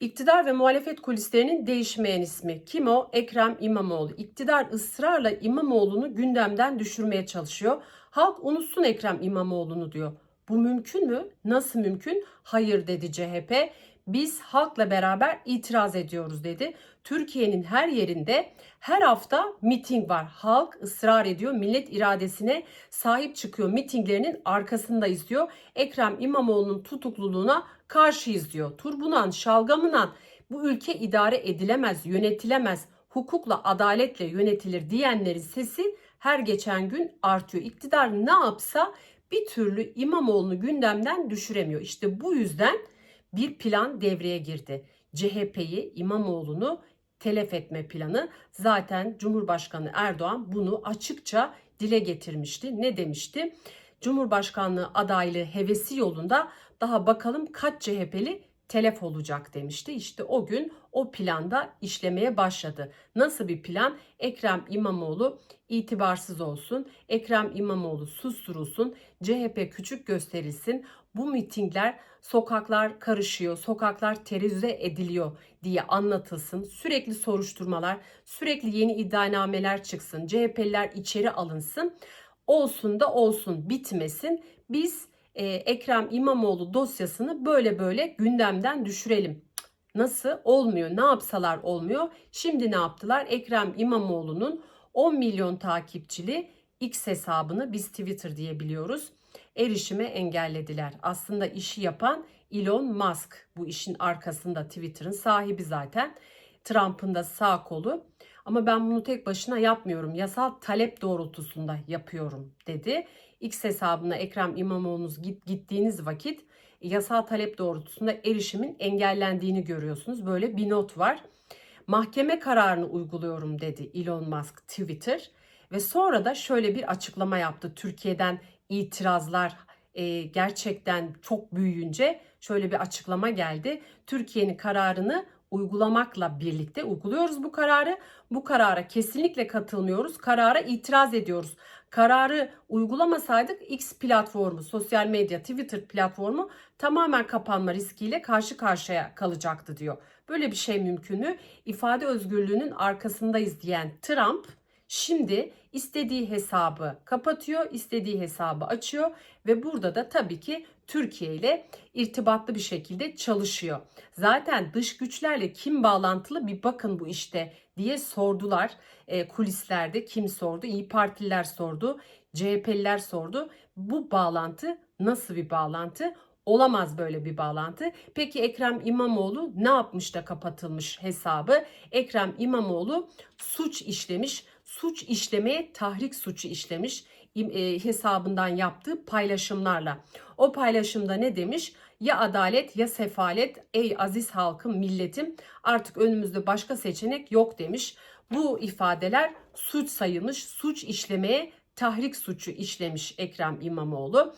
İktidar ve muhalefet kulislerinin değişmeyen ismi. Kim o? Ekrem İmamoğlu. İktidar ısrarla İmamoğlu'nu gündemden düşürmeye çalışıyor. Halk unutsun Ekrem İmamoğlu'nu diyor. Bu mümkün mü? Nasıl mümkün? Hayır dedi CHP. Biz halkla beraber itiraz ediyoruz dedi. Türkiye'nin her yerinde her hafta miting var. Halk ısrar ediyor. Millet iradesine sahip çıkıyor. Mitinglerinin arkasındayız diyor. Ekrem İmamoğlu'nun tutukluluğuna karşıyız diyor. Turbunan, şalgamınan bu ülke idare edilemez, yönetilemez, hukukla, adaletle yönetilir diyenlerin sesi her geçen gün artıyor. İktidar ne yapsa bir türlü İmamoğlu'nu gündemden düşüremiyor. İşte bu yüzden bir plan devreye girdi. CHP'yi, İmamoğlu'nu telef etme planı. Zaten Cumhurbaşkanı Erdoğan bunu açıkça dile getirmişti. Ne demişti? Cumhurbaşkanlığı adaylığı hevesi yolunda daha bakalım kaç CHP'li telef olacak demişti. İşte o gün o planda işlemeye başladı. Nasıl bir plan? Ekrem İmamoğlu itibarsız olsun. Ekrem İmamoğlu susturulsun. CHP küçük gösterilsin. Bu mitingler sokaklar karışıyor, sokaklar terörize ediliyor diye anlatılsın. Sürekli soruşturmalar, sürekli yeni iddianameler çıksın. CHP'liler içeri alınsın. Olsun da olsun, bitmesin. Biz e, Ekrem İmamoğlu dosyasını böyle böyle gündemden düşürelim. Nasıl? Olmuyor. Ne yapsalar olmuyor. Şimdi ne yaptılar? Ekrem İmamoğlu'nun 10 milyon takipçili X hesabını biz Twitter diye biliyoruz. Erişime engellediler. Aslında işi yapan Elon Musk. Bu işin arkasında Twitter'ın sahibi zaten. Trump'ın da sağ kolu. Ama ben bunu tek başına yapmıyorum. Yasal talep doğrultusunda yapıyorum dedi. X hesabına Ekrem İmamoğlu'nuz git, gittiğiniz vakit yasal talep doğrultusunda erişimin engellendiğini görüyorsunuz. Böyle bir not var. Mahkeme kararını uyguluyorum dedi Elon Musk Twitter ve sonra da şöyle bir açıklama yaptı. Türkiye'den itirazlar e, gerçekten çok büyüyünce şöyle bir açıklama geldi. Türkiye'nin kararını uygulamakla birlikte uyguluyoruz bu kararı. Bu karara kesinlikle katılmıyoruz. Karara itiraz ediyoruz. Kararı uygulamasaydık X platformu, sosyal medya, Twitter platformu tamamen kapanma riskiyle karşı karşıya kalacaktı diyor. Böyle bir şey mümkün mü? İfade özgürlüğünün arkasındayız diyen Trump Şimdi istediği hesabı kapatıyor, istediği hesabı açıyor ve burada da tabii ki Türkiye ile irtibatlı bir şekilde çalışıyor. Zaten dış güçlerle kim bağlantılı bir bakın bu işte diye sordular e, kulislerde. Kim sordu? İyi Partililer sordu, CHP'liler sordu. Bu bağlantı nasıl bir bağlantı? Olamaz böyle bir bağlantı. Peki Ekrem İmamoğlu ne yapmış da kapatılmış hesabı? Ekrem İmamoğlu suç işlemiş suç işlemeye tahrik suçu işlemiş e, hesabından yaptığı paylaşımlarla. O paylaşımda ne demiş? Ya adalet ya sefalet ey aziz halkım milletim artık önümüzde başka seçenek yok demiş. Bu ifadeler suç sayılmış, suç işlemeye tahrik suçu işlemiş Ekrem İmamoğlu.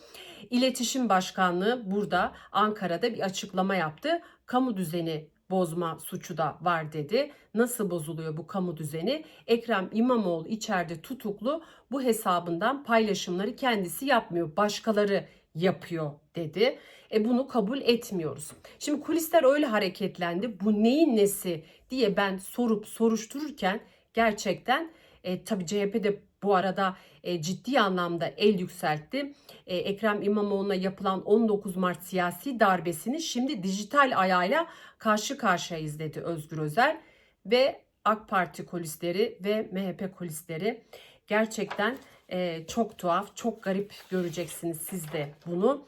İletişim Başkanlığı burada Ankara'da bir açıklama yaptı. Kamu düzeni bozma suçu da var dedi. Nasıl bozuluyor bu kamu düzeni? Ekrem İmamoğlu içeride tutuklu bu hesabından paylaşımları kendisi yapmıyor. Başkaları yapıyor dedi. E bunu kabul etmiyoruz. Şimdi kulisler öyle hareketlendi. Bu neyin nesi diye ben sorup soruştururken gerçekten e, tabii CHP de bu arada e, ciddi anlamda el yükseltti. E, Ekrem İmamoğlu'na yapılan 19 Mart siyasi darbesini şimdi dijital ayağıyla karşı karşıyayız dedi Özgür Özel ve AK Parti kulisleri ve MHP kulisleri gerçekten e, çok tuhaf, çok garip göreceksiniz siz de bunu.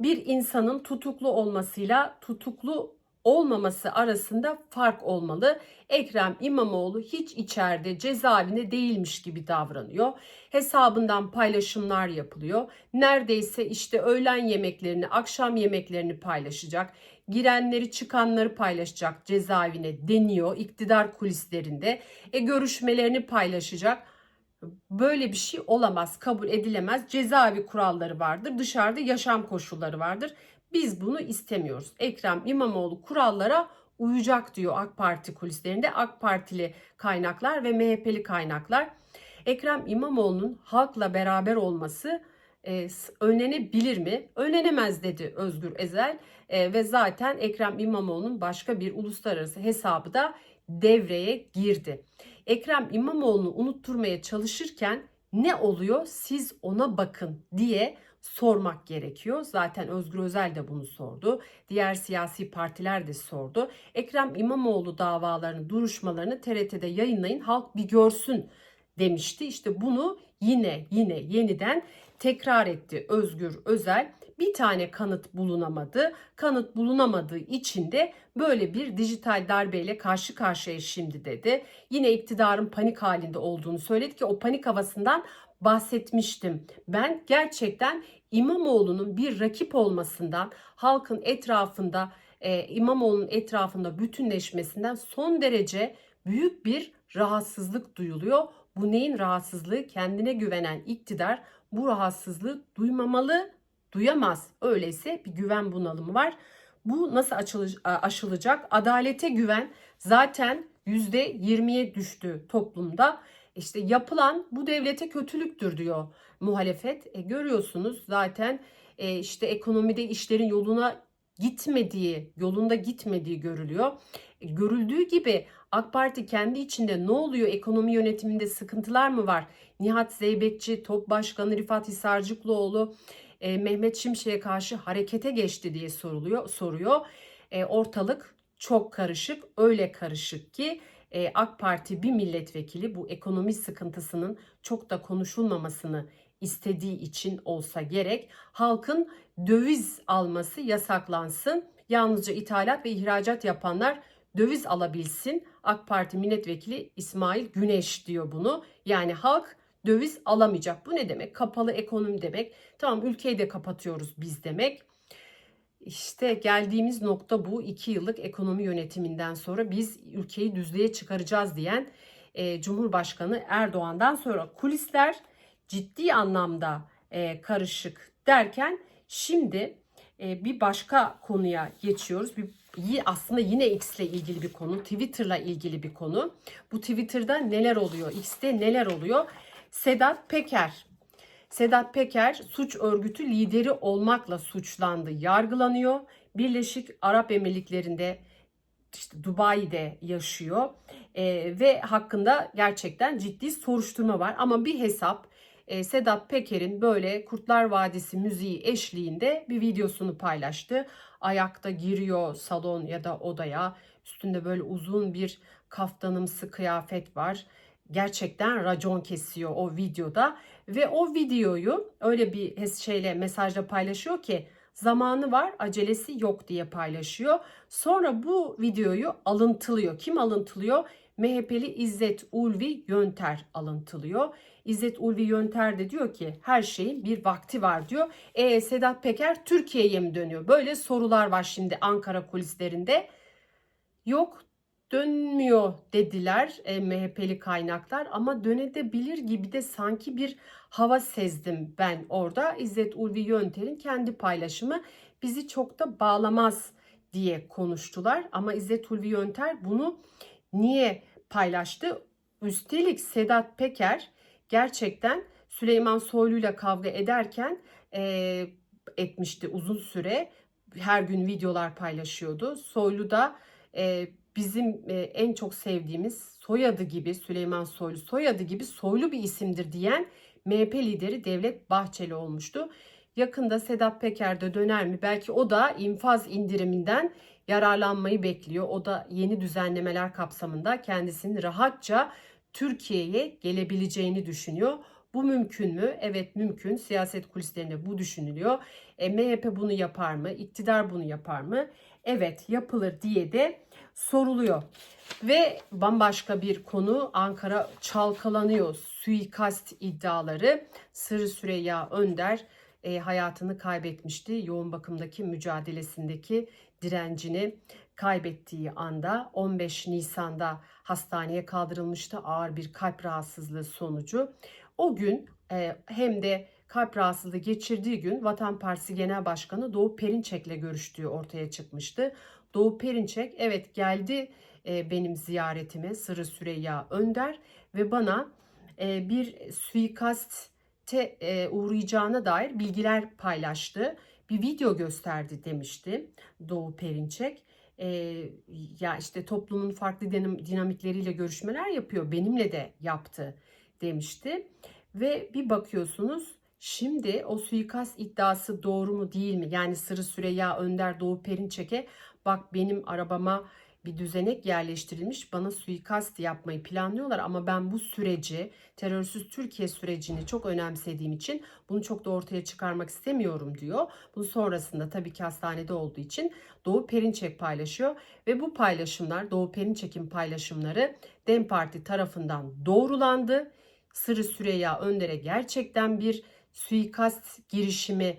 Bir insanın tutuklu olmasıyla tutuklu olmaması arasında fark olmalı. Ekrem İmamoğlu hiç içeride cezaevinde değilmiş gibi davranıyor. Hesabından paylaşımlar yapılıyor. Neredeyse işte öğlen yemeklerini, akşam yemeklerini paylaşacak. Girenleri çıkanları paylaşacak cezaevine deniyor iktidar kulislerinde. E görüşmelerini paylaşacak. Böyle bir şey olamaz, kabul edilemez. Cezaevi kuralları vardır, dışarıda yaşam koşulları vardır. Biz bunu istemiyoruz. Ekrem İmamoğlu kurallara uyacak diyor AK Parti kulislerinde AK Partili kaynaklar ve MHP'li kaynaklar. Ekrem İmamoğlu'nun halkla beraber olması e, önlenebilir mi? Önlenemez dedi Özgür Ezel E, ve zaten Ekrem İmamoğlu'nun başka bir uluslararası hesabı da devreye girdi. Ekrem İmamoğlu'nu unutturmaya çalışırken ne oluyor siz ona bakın diye sormak gerekiyor. Zaten Özgür Özel de bunu sordu. Diğer siyasi partiler de sordu. Ekrem İmamoğlu davalarını, duruşmalarını TRT'de yayınlayın halk bir görsün demişti. İşte bunu yine yine yeniden tekrar etti Özgür Özel. Bir tane kanıt bulunamadı. Kanıt bulunamadığı için de böyle bir dijital darbeyle karşı karşıya şimdi dedi. Yine iktidarın panik halinde olduğunu söyledi ki o panik havasından bahsetmiştim. Ben gerçekten İmamoğlu'nun bir rakip olmasından, halkın etrafında, e, İmamoğlu'nun etrafında bütünleşmesinden son derece büyük bir rahatsızlık duyuluyor. Bu neyin rahatsızlığı? Kendine güvenen iktidar bu rahatsızlığı duymamalı, duyamaz. Öyleyse bir güven bunalımı var. Bu nasıl aşılacak? Adalete güven zaten %20'ye düştü toplumda. İşte yapılan bu devlete kötülüktür diyor muhalefet. E, görüyorsunuz zaten e, işte ekonomide işlerin yoluna gitmediği, yolunda gitmediği görülüyor. E, görüldüğü gibi AK Parti kendi içinde ne oluyor? Ekonomi yönetiminde sıkıntılar mı var? Nihat Zeybekçi, Top Başkanı Rifat Hisarcıklıoğlu, e, Mehmet Şimşek'e karşı harekete geçti diye soruluyor, soruyor. E, ortalık çok karışık, öyle karışık ki e, AK Parti bir milletvekili bu ekonomi sıkıntısının çok da konuşulmamasını istediği için olsa gerek halkın döviz alması yasaklansın. Yalnızca ithalat ve ihracat yapanlar döviz alabilsin. AK Parti milletvekili İsmail Güneş diyor bunu. Yani halk döviz alamayacak. Bu ne demek? Kapalı ekonomi demek. Tamam ülkeyi de kapatıyoruz biz demek. İşte geldiğimiz nokta bu. iki yıllık ekonomi yönetiminden sonra biz ülkeyi düzlüğe çıkaracağız diyen e, Cumhurbaşkanı Erdoğan'dan sonra kulisler ciddi anlamda e, karışık derken şimdi e, bir başka konuya geçiyoruz. Bir, aslında yine X ile ilgili bir konu, Twitter'la ilgili bir konu. Bu Twitter'da neler oluyor, X'te neler oluyor? Sedat Peker Sedat Peker suç örgütü lideri olmakla suçlandı, yargılanıyor. Birleşik Arap Emirlikleri'nde işte Dubai'de yaşıyor Ee, ve hakkında gerçekten ciddi soruşturma var. Ama bir hesap e, Sedat Peker'in böyle Kurtlar Vadisi müziği eşliğinde bir videosunu paylaştı. Ayakta giriyor salon ya da odaya. Üstünde böyle uzun bir kaftanımsı kıyafet var. Gerçekten racon kesiyor o videoda ve o videoyu öyle bir şeyle mesajla paylaşıyor ki zamanı var acelesi yok diye paylaşıyor. Sonra bu videoyu alıntılıyor. Kim alıntılıyor? MHP'li İzzet Ulvi Yönter alıntılıyor. İzzet Ulvi Yönter de diyor ki her şeyin bir vakti var diyor. E Sedat Peker Türkiye'ye mi dönüyor? Böyle sorular var şimdi Ankara kulislerinde. Yok dönmüyor dediler e, MHP'li kaynaklar ama dönebilir gibi de sanki bir hava sezdim ben orada. İzzet Ulvi Yönter'in kendi paylaşımı bizi çok da bağlamaz diye konuştular ama İzzet Ulvi Yönter bunu niye paylaştı? Üstelik Sedat Peker gerçekten Süleyman Soylu'yla kavga ederken e, etmişti uzun süre. Her gün videolar paylaşıyordu. Soylu da e, bizim e, en çok sevdiğimiz soyadı gibi Süleyman Soylu soyadı gibi soylu bir isimdir diyen MHP lideri Devlet Bahçeli olmuştu. Yakında Sedat Peker de döner mi? Belki o da infaz indiriminden yararlanmayı bekliyor. O da yeni düzenlemeler kapsamında kendisinin rahatça Türkiye'ye gelebileceğini düşünüyor. Bu mümkün mü? Evet mümkün. Siyaset kulislerinde bu düşünülüyor. E, MHP bunu yapar mı? İktidar bunu yapar mı? Evet yapılır diye de soruluyor. Ve bambaşka bir konu Ankara çalkalanıyor. Suikast iddiaları. Sırrı Süreyya Önder e, hayatını kaybetmişti. Yoğun bakımdaki mücadelesindeki direncini kaybettiği anda 15 Nisan'da hastaneye kaldırılmıştı ağır bir kalp rahatsızlığı sonucu. O gün e, hem de kalp rahatsızlığı geçirdiği gün Vatan Partisi Genel Başkanı Doğu Perinçek'le görüştüğü ortaya çıkmıştı. Doğu Perinçek evet geldi e, benim ziyaretime Sırrı Süreyya Önder ve bana e, bir suikast suikate e, uğrayacağına dair bilgiler paylaştı. Bir video gösterdi demişti Doğu Perinçek. E, ya işte toplumun farklı dinam- dinamikleriyle görüşmeler yapıyor. Benimle de yaptı demişti. Ve bir bakıyorsunuz şimdi o suikast iddiası doğru mu değil mi? Yani Sırrı Süreyya Önder Doğu Perinçek'e bak benim arabama bir düzenek yerleştirilmiş bana suikast yapmayı planlıyorlar ama ben bu süreci terörsüz Türkiye sürecini çok önemsediğim için bunu çok da ortaya çıkarmak istemiyorum diyor. Bunun sonrasında tabii ki hastanede olduğu için Doğu Perinçek paylaşıyor ve bu paylaşımlar Doğu Perinçek'in paylaşımları DEM Parti tarafından doğrulandı. Sırrı Süreyya Önder'e gerçekten bir suikast girişimi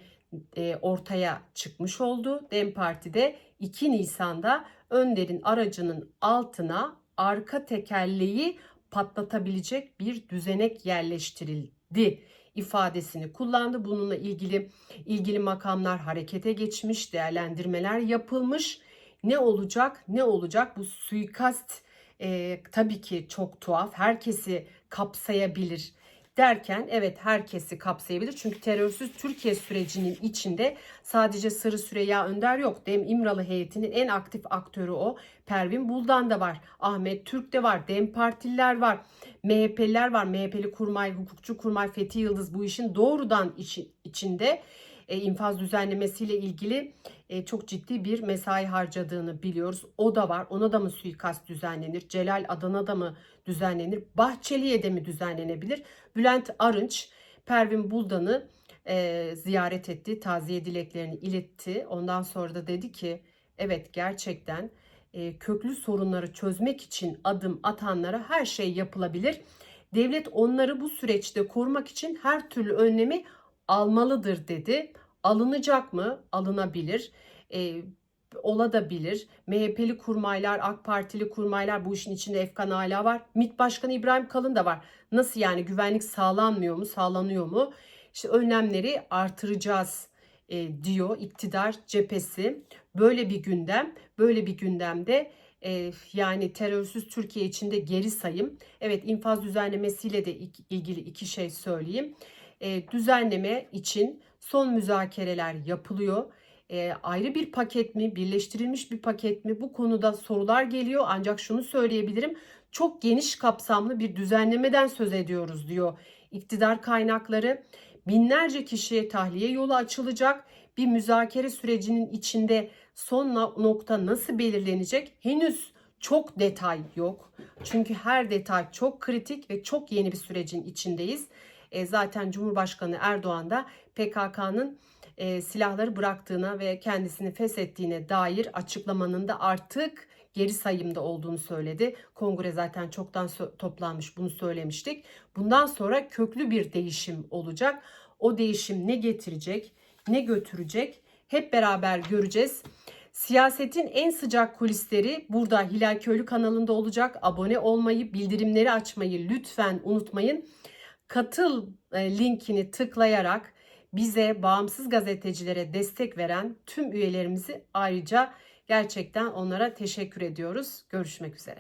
e, ortaya çıkmış oldu. DEM Parti'de 2 Nisan'da Önder'in aracının altına arka tekerleği patlatabilecek bir düzenek yerleştirildi ifadesini kullandı. Bununla ilgili ilgili makamlar harekete geçmiş, değerlendirmeler yapılmış. Ne olacak? Ne olacak? Bu suikast e, tabii ki çok tuhaf. Herkesi kapsayabilir derken evet herkesi kapsayabilir. Çünkü terörsüz Türkiye sürecinin içinde sadece Sırrı Süreyya Önder yok. Dem İmralı heyetinin en aktif aktörü o. Pervin Buldan da var. Ahmet Türk de var. Dem Partililer var. MHP'liler var. MHP'li kurmay, hukukçu kurmay Fethi Yıldız bu işin doğrudan içi, içinde e, infaz düzenlemesiyle ilgili e, çok ciddi bir mesai harcadığını biliyoruz. O da var. Ona da mı suikast düzenlenir? Celal Adana'da mı düzenlenir? Bahçeli'ye de mi düzenlenebilir? Bülent Arınç, Pervin Buldan'ı e, ziyaret etti. Taziye dileklerini iletti. Ondan sonra da dedi ki evet gerçekten e, köklü sorunları çözmek için adım atanlara her şey yapılabilir. Devlet onları bu süreçte korumak için her türlü önlemi almalıdır dedi. Alınacak mı? Alınabilir. E, olabilir. MHP'li kurmaylar, AK Partili kurmaylar bu işin içinde Efkan Ala var. MİT Başkanı İbrahim Kalın da var. Nasıl yani güvenlik sağlanmıyor mu, sağlanıyor mu? İşte önlemleri artıracağız e, diyor iktidar cephesi. Böyle bir gündem, böyle bir gündemde e, yani terörsüz Türkiye içinde geri sayım. Evet infaz düzenlemesiyle de ilgili iki şey söyleyeyim. E, düzenleme için son müzakereler yapılıyor. E, ayrı bir paket mi, birleştirilmiş bir paket mi? Bu konuda sorular geliyor. Ancak şunu söyleyebilirim. Çok geniş kapsamlı bir düzenlemeden söz ediyoruz diyor iktidar kaynakları. Binlerce kişiye tahliye yolu açılacak. Bir müzakere sürecinin içinde son nokta nasıl belirlenecek? Henüz çok detay yok. Çünkü her detay çok kritik ve çok yeni bir sürecin içindeyiz. E, zaten Cumhurbaşkanı Erdoğan da PKK'nın e, silahları bıraktığına ve kendisini feshettiğine dair açıklamanın da artık geri sayımda olduğunu söyledi. Kongre zaten çoktan toplanmış bunu söylemiştik. Bundan sonra köklü bir değişim olacak. O değişim ne getirecek, ne götürecek hep beraber göreceğiz. Siyasetin en sıcak kulisleri burada Hilal Köylü kanalında olacak. Abone olmayı, bildirimleri açmayı lütfen unutmayın. Katıl e, linkini tıklayarak bize bağımsız gazetecilere destek veren tüm üyelerimizi ayrıca gerçekten onlara teşekkür ediyoruz. Görüşmek üzere.